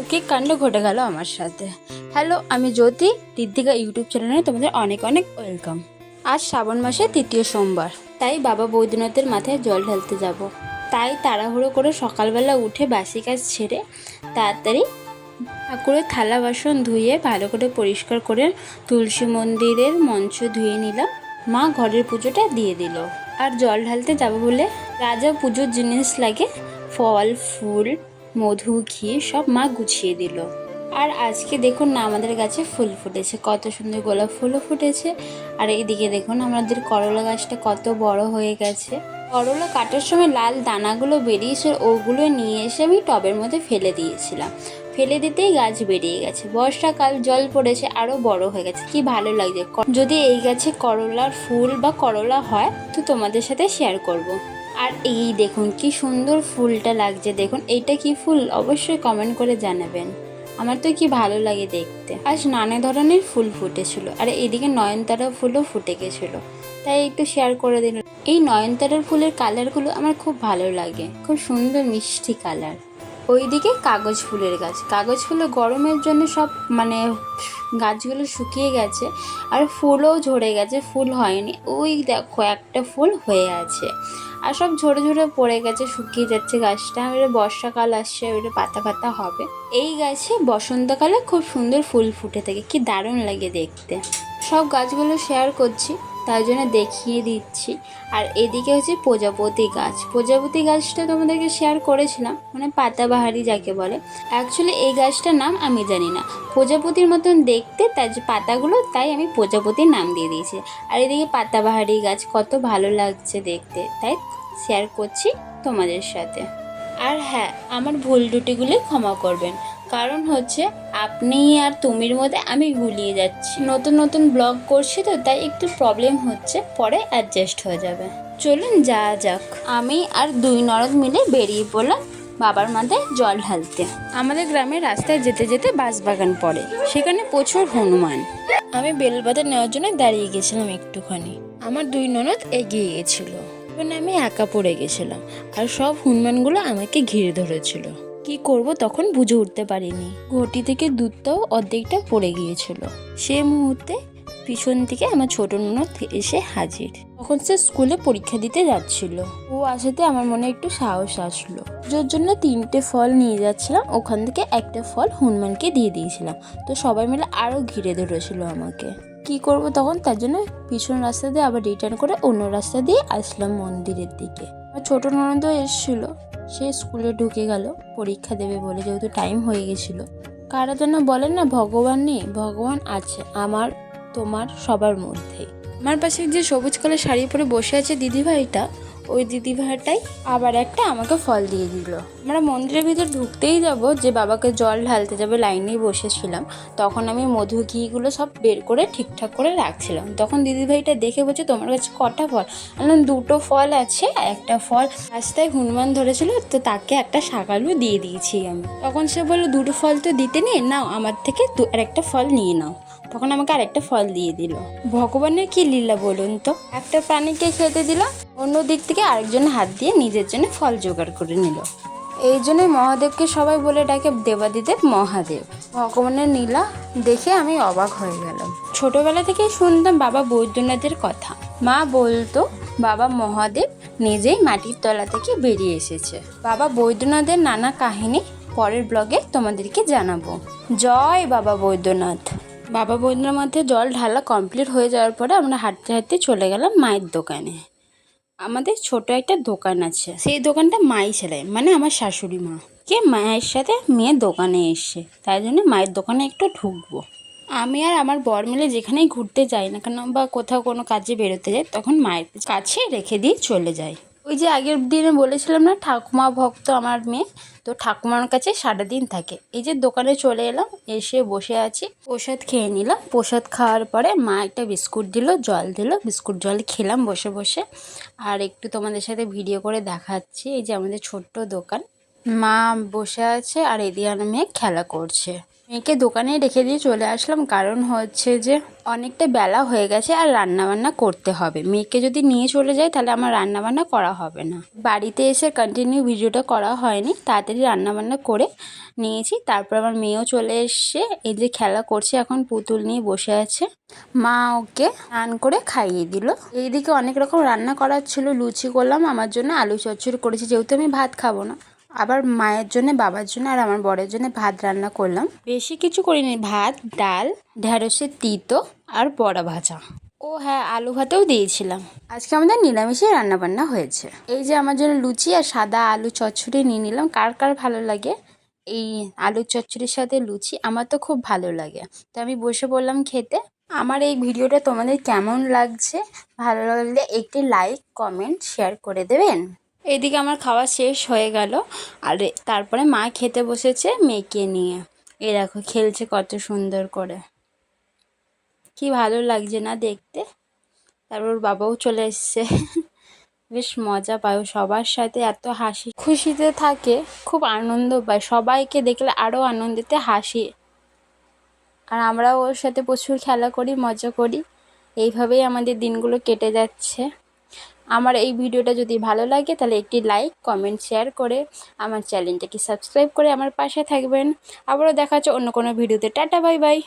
অলৌকিক কাণ্ড ঘটে গেল আমার সাথে। হ্যালো, আমি জ্যোতি ঋদ্ধিকা ইউটিউব চ্যানেলে তোমাদের অনেক অনেক ওয়েলকাম। আজ শ্রাবণ মাসে তৃতীয় সোমবার, তাই বাবা বৈদ্যনাথের মাথায় জল ঢালতে যাব। তাই তাড়াহুড়ো করে সকালবেলা উঠে বাসি কাজ ছেড়ে তাড়াতাড়ি ঠাকুরের থালা বাসন ধুয়ে ভালো করে পরিষ্কার করে তুলসী মন্দিরের মঞ্চ ধুয়ে নিলাম। মা ঘরের পুজোটা দিয়ে দিল। আর জল ঢালতে যাব বলে রাজা পুজোর জিনিস লাগে ফল, ফুল মধু, ঘি সব মা গুছিয়ে দিল। আর আজকে দেখুন না আমাদের গাছে ফুল ফুটেছে, কত সুন্দর গোলাপ ফুলও ফুটেছে। আর এইদিকে দেখুন আমাদের করলা গাছটা কত বড় হয়ে গেছে। করলা কাটার সময় লাল দানাগুলো বেরিয়েছে ওগুলো নিয়ে এসে আমি টবের মধ্যে ফেলে দিয়েছিলাম। ফেলে দিতেই গাছ বেরিয়ে গেছে। বর্ষাকাল, জল পড়েছে আরও বড় হয়ে গেছে। কি ভালো লাগছে। যদি এই গাছে করলার ফুল বা করলা হয়, তো তোমাদের সাথে শেয়ার করব। আর এই দেখুন, কি সুন্দর ফুলটা লাগছে। দেখুন এইটা কি ফুল? অবশ্যই কমেন্ট করে জানাবেন। আমার তো কি ভালো লাগে দেখতে। আজ নানা ধরনের ফুল ফুটেছিল। আর এদিকে নয়নতারা ফুলও ফুটে গেছিল। তাই একটু শেয়ার করে দিন। এই নয়নতারার ফুলের কালারগুলো আমার খুব ভালো লাগে। খুব সুন্দর মিষ্টি কালার ওইদিকে কাগজ ফুলের গাছ। কাগজ ফুলে গরমের জন্য সব মানে গাছগুলো শুকিয়ে গেছে আর ফুলও ঝরে গেছে, ফুল হয়নি। ওই দেখো একটা ফুল হয়ে আছে আর সব ঝরে ঝরে পড়ে গেছে, শুকিয়ে যাচ্ছে গাছটা। এবারে বর্ষাকাল আসছে, এবারে পাতা পাতা হবে। এই গাছে বসন্তকালে খুব সুন্দর ফুল ফুটে থাকে। কি দারুণ লাগে দেখতে। সব গাছগুলো শেয়ার করছি। তাই জন্য দেখিয়ে দিচ্ছি। আর এদিকে হচ্ছে প্রজাপতি গাছ। প্রজাপতি গাছটা তোমাদেরকে শেয়ার করেছিলাম মানে পাতাবাহারি যাকে বলে। অ্যাকচুয়ালি এই গাছটার নাম আমি জানি না। প্রজাপতির মতন দেখতে তার যে পাতাগুলো, তাই আমি প্রজাপতির নাম দিয়ে দিয়েছি। আর এদিকে পাতাবাহারি গাছ, কত ভালো লাগছে দেখতে। তাই শেয়ার করছি তোমাদের সাথে। আর হ্যাঁ আমার ভুল ত্রুটিগুলি ক্ষমা করবেন। কারণ হচ্ছে আপনি আর তুমির মধ্যে আমি গুলিয়ে যাচ্ছি। নতুন নতুন ব্লগ করছি তো, তাই একটু প্রবলেম হচ্ছে, পরে অ্যাডজাস্ট হয়ে যাবে। চলুন যা যাক। আমি আর দুই নরদ মিলে বেরিয়ে পড়লাম বাবার মাথায় জল ঢালতে। আমাদের গ্রামের রাস্তায় যেতে যেতে বাঁশবাগান পড়ে, সেখানে প্রচুর হনুমান। আমি বেলবাদা নেওয়ার জন্য দাঁড়িয়ে গেছিলাম একটুখানি। আমার দুই ননদ এগিয়ে গেছিল। আমি একা পড়ে গেছিলাম, আর সব হনুমানগুলো আমাকে ঘিরে ধরেছিল। কি করব তখন বুঝে উঠতে পারিনি। ঘটি থেকে দুধটাও অর্ধেকটা পড়ে গিয়েছিল। সে মুহূর্তে পিছন থেকে আমার ছোট ননদ এসে হাজির। তখন সে স্কুলে পরীক্ষা দিতে যাচ্ছিল। ও আসাতে আমার মনে একটু সাহস আসলো। যার জন্য তিনটে ফল নিয়ে যাচ্ছিলাম, ওখান থেকে একটা ফল হনুমানকে দিয়ে দিয়েছিলাম। তো সবাই মিলে আরও ঘিরে ধরেছিল আমাকে। কি করব তখন তার জন্য পিছন রাস্তা দিয়ে আবার রিটার্ন করে অন্য রাস্তা দিয়ে আসলাম মন্দিরের দিকে। ছোট ননদও এসেছিল। সে স্কুলে ঢুকে গেল, পরীক্ষা দেবে বলে, যেহেতু টাইম হয়ে গেছিল। কারা যেন বলেন না, ভগবান নেই, ভগবান আছে, আমার, তোমার, সবার মধ্যে আমার পাশে যে সবুজ কালার শাড়ি পরে বসে আছে দিদিভাইটা ওই দিদিভাইটাই আবার একটা আমাকে ফল দিয়ে দিল। আমরা মন্দিরের ভিতর ঢুকতেই যাব, যে বাবাকে জল ঢালতে যাবে লাইনেই বসেছিলাম। তখন আমি মধু ঘিগুলো সব বের করে ঠিকঠাক করে রাখছিলাম। তখন দিদিভাইটা দেখে বলছে, তোমার কাছে কটা ফল? বললাম, দুটো ফল আছে, একটা ফল রাস্তায় হনুমান ধরেছিল, তো তাকে একটা শাকালু দিয়ে দিয়েছি আমি। তখন সে বলল, দুটো ফল তো দিতে নেই, নাও আমার থেকে দু, আর একটা ফল নিয়ে নাও। তখন আমাকে আরেকটা ফল দিয়ে দিল। ভগবানের কি লীলা বলুন তো? একটা প্রাণীকে খেতে দিলাম অন্য দিক থেকে আরেকজন হাত দিয়ে নিজের জন্য ফল জোগাড় করে নিল। এই জন্যই মহাদেবকে সবাই বলে ডাকে দেবাদিদেব মহাদেব। ভগবানের নীলা দেখে আমি অবাক হয়ে গেলাম। ছোটবেলা থেকেই শুনতাম বাবা বৈদ্যনাথের কথা। মা বলতো, বাবা মহাদেব নিজেই মাটির তলা থেকে বেরিয়ে এসেছে। বাবা বৈদ্যনাথের নানা কাহিনী পরের ব্লগে তোমাদেরকে জানাব। জয় বাবা বৈদ্যনাথ। বাবা বৈদ্যনাথ মধ্যে জল ঢালা কমপ্লিট হয়ে যাওয়ার পরে আমরা হাঁটতে হাঁটতে চলে গেলাম মায়ের দোকানে। আমাদের ছোট একটা দোকান আছে। সেই দোকানটা মাই ছেলে মানে আমার শাশুড়ি মা। কে মায়ের সাথে মেয়ে দোকানে এসছে, তাই জন্য মায়ের দোকানে একটু ঢুকবো। আমি আর আমার বর মিলে যেখানেই ঘুরতে যাই না কেন বা কোথাও কোনো কাজে বেরোতে যাই, তখন মায়ের কাছে রেখে দিয়ে চলে যাই। ওই যে আগের দিনে বলেছিলাম না, ঠাকুমা ভক্ত আমার মেয়ে। তো ঠাকুমার কাছে সারা দিন থাকে। এই যে দোকানে চলে এলাম, এসে বসে আছি। প্রসাদ খেয়ে নিলাম। প্রসাদ খাওয়ার পরে মা একটা বিস্কুট দিল, জল দিল। বিস্কুট, জল খেলাম বসে বসে। আর একটু তোমাদের সাথে ভিডিও করে দেখাচ্ছি। এই যে আমাদের ছোট্ট দোকান। মা বসে আছে আর এদিকে মেয়ে খেলা করছে। মেয়েকে দোকানে রেখে দিয়ে চলে আসলাম। কারণ হচ্ছে যে অনেকটা বেলা হয়ে গেছে আর রান্না বান্না করতে হবে। মেয়েকে যদি নিয়ে চলে যায় তাহলে আমার রান্না বান্না করা হবে না। বাড়িতে এসে কন্টিনিউ ভিডিওটা করা হয়নি। তাড়াতাড়ি রান্না বান্না করে নিয়েছি। তারপর আমার মেয়েও চলে এসছে। এই যে খেলা করছে, এখন পুতুল নিয়ে বসে আছে। মা ওকে স্নান করে খাইয়ে দিল। এইদিকে অনেক রকম রান্না করার ছিল। লুচি করলাম। আমার জন্য আলু চচ্চড়ি করেছি। যেহেতু আমি ভাত খাব না। আবার মায়ের জন্য, বাবার জন্য আর আমার বরের জন্য ভাত রান্না করলাম। বেশি কিছু করিনি, ভাত, ডাল, ঢেঁড়সের তিতো আর বড়া ভাজা। ও হ্যাঁ আলু ভাতেও দিয়েছিলাম। আজকে আমাদের নিরামিষে রান্না বান্না হয়েছে। এই যে আমার জন্য লুচি আর সাদা আলু চচ্চড়ি নিয়ে নিলাম, কার কার ভালো লাগে? এই আলু চচ্চড়ির সাথে লুচি আমার তো খুব ভালো লাগে। তো আমি বসে পড়লাম খেতে। আমার এই ভিডিওটা তোমাদের কেমন লাগছে? ভালো লাগলে একটি লাইক কমেন্ট শেয়ার করে দেবেন। এদিকে আমার খাওয়া শেষ হয়ে গেল, আর তারপরে মা খেতে বসেছে মেয়েকে নিয়ে। এ দেখো, খেলছে কত সুন্দর করে। কি ভালো লাগছে না দেখতে। তারপর বাবাও চলে এসছে। বেশ মজা পায় সবার সাথে, এত হাসি। খুশিতে থাকে, খুব আনন্দ পায়। সবাইকে দেখলে আরও আনন্দিতে হাসি। আর আমরাও ওর সাথে প্রচুর খেলা করি, মজা করি। এইভাবেই আমাদের দিনগুলো কেটে যাচ্ছে। আমার এই ভিডিওটা যদি ভালো লাগে, তাহলে একটি লাইক কমেন্ট শেয়ার করে আমার চ্যানেলটাকে সাবস্ক্রাইব করে আমার পাশে থাকবেন। আবারও দেখা হচ্ছে অন্য কোনো ভিডিওতে। Tata bye bye